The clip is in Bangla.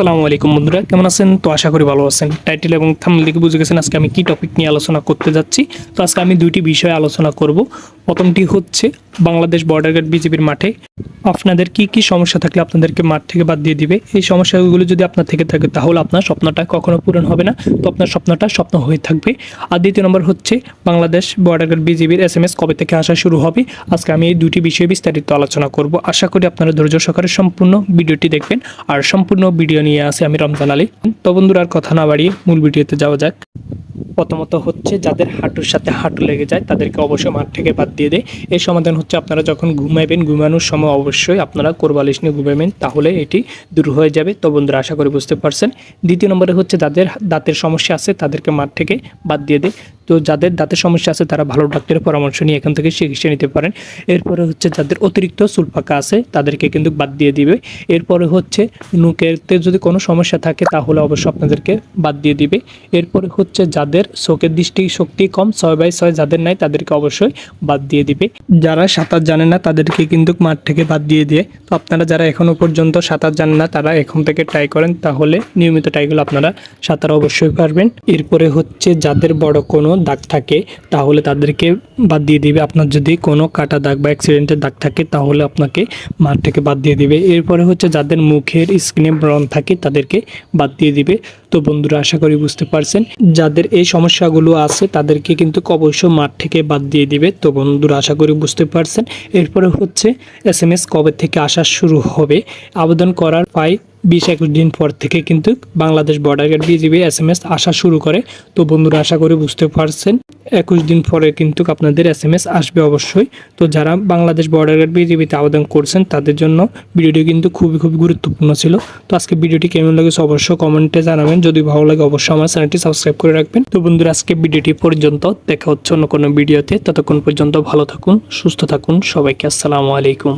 আসসালামু আলাইকুম বন্ধুরা, কেমন আছেন? তো আশা করি ভালো আছেন। টাইটেল এবং থাম্বনেল দেখে বুঝে গেছেন, আজকে আমি কি টপিক নিয়ে আলোচনা করতে যাচ্ছি। তো আজকে আমি দুইটি বিষয়ে আলোচনা করব। প্রথমটি হচ্ছে বাংলাদেশ বর্ডার গার্ড বিজেপির মাঠে আপনাদের কি কি সমস্যা থাকলে আপনাদেরকে মাঠ থেকে বাদ দিয়ে দিবে? এই সমস্যাগুলো যদি আপনার থেকে থাকে, তাহলে আপনার স্বপ্নটা কখনো পূরণ হবে না। তো আপনার স্বপ্নটা স্বপ্ন হয়ে থাকবে। আর দ্বিতীয় নম্বর হচ্ছে বাংলাদেশ বর্ডার গার্ড বিজিবির এস এম এস কবে থেকে আসা শুরু হবে? আজকে আমি এই দুটি বিষয়ে বিস্তারিত আলোচনা করব। আশা করি আপনারা ধৈর্য সহকারে সম্পূর্ণ ভিডিওটি দেখবেন। আর সম্পূর্ণ ভিডিও আসে আমি রমজান আলী। তো বন্ধুরা, আর কথা না বাড়িয়ে মূল ভিডিওতে যাওয়া যাক। প্রথমত হচ্ছে, যাদের হাঁটুর সাথে হাঁটু লেগে যায়, তাদেরকে অবশ্যই মাঠ থেকে বাদ দিয়ে দেয় এর সমাধান হচ্ছে, আপনারা যখন ঘুমাইবেন, ঘুমানোর সময় অবশ্যই আপনারা কোরবালিশ নিয়ে ঘুমাবেন, তাহলে এটি দূর হয়ে যাবে। তো বন্ধুরা, আশা করি বুঝতে পারছেন। দ্বিতীয় নম্বরে হচ্ছে, যাদের দাঁতের সমস্যা আছে, তাদেরকে মাঠ থেকে বাদ দিয়ে দেয় তো যাদের দাঁতের সমস্যা আছে, তারা ভালো ডাক্তারের পরামর্শ নিয়ে এখান থেকে চিকিৎসা নিতে পারেন। এরপরে হচ্ছে যাদের অতিরিক্ত চুল পাকা আছে, তাদেরকে কিন্তু বাদ দিয়ে দিবে। এরপরে হচ্ছে নুকেতে যদি কোনো সমস্যা থাকে, তাহলে অবশ্যই আপনাদেরকে বাদ দিয়ে দিবে। এরপরে হচ্ছে যাদের চোখের দৃষ্টি শক্তি কম, ছয় বাই ছয় যাদের নাই, তাদেরকে অবশ্যই বাদ দিয়ে দিবে। যারা সাঁতার জানে না, তাদেরকে কিন্তু মাঠ থেকে বাদ দিয়ে দিয়ে। তো আপনারা যারা এখনও পর্যন্ত সাঁতার জানেন না, তারা এখন থেকে ট্রাই করেন। তাহলে নিয়মিত ট্রাইগুলো আপনারা সাঁতার অবশ্যই পারবেন। এরপরে হচ্ছে যাদের বড় কোনো দাগ থাকে, তাহলে তাদেরকে বাদ দিয়ে দিবে। আপনার যদি কোনো কাটা দাগ বা অ্যাক্সিডেন্টের দাগ থাকে, তাহলে আপনাকে মাঠ থেকে বাদ দিয়ে দিবে। এরপরে হচ্ছে যাদের মুখের স্কিনে ব্রণ থাকে, তাদেরকে বাদ দিয়ে দিবে। তো বন্ধুরা, আশা করি বুঝতে পারছেন। যাদের এই সমস্যাগুলো আছে, তাদেরকে কিন্তু অবশ্যই মাঠ থেকে বাদ দিয়ে দিবে। তো বন্ধুরা, আশা করি বুঝতে পারছেন। এরপরে হচ্ছে এস এম এস কবে থেকে আসা শুরু হবে? আবেদন করার প্রায় বিশ একুশ দিন পর থেকে কিন্তু Bangladesh border guard BGB S M S আসা শুরু করে। তো বন্ধুরা, আশা করি বুঝতে পারছেন। একুশ দিন পরে কিন্তু আপনাদের এস এম এস আসবে অবশ্যই। তো যারা বাংলাদেশ বর্ডার গার্ড বিজিবিতে আবেদন করছেন, তাদের জন্য ভিডিওটি কিন্তু খুবই খুবই গুরুত্বপূর্ণ ছিল। তো আজকে ভিডিওটি কেমন লেগেছে অবশ্যই কমেন্টে জানাবেন। যদি ভালো লাগে, অবশ্যই আমার চ্যানেলটি সাবস্ক্রাইব করে রাখবেন। তো বন্ধুরা, আজকে ভিডিওটি পর্যন্ত দেখা হচ্ছে অন্য কোনো ভিডিওতে। ততক্ষণ পর্যন্ত ভালো থাকুন, সুস্থ থাকুন। সবাইকে আসসালামু আলাইকুম।